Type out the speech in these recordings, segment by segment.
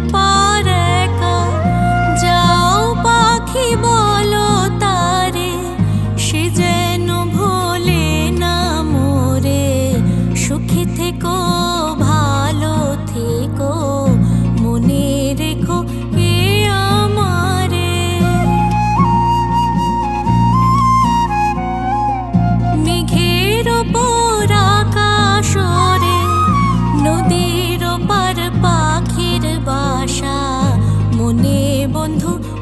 припав.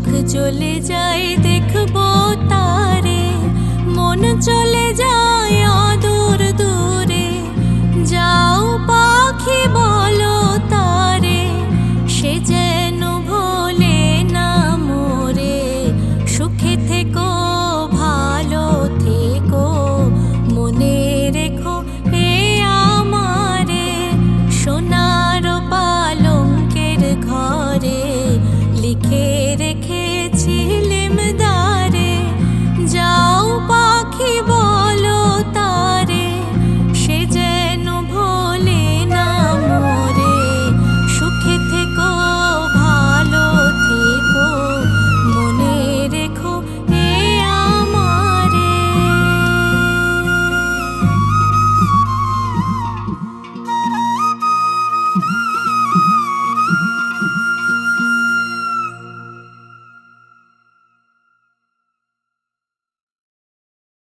চোখ চলে যায় দেখব তারে। মন চলে যায়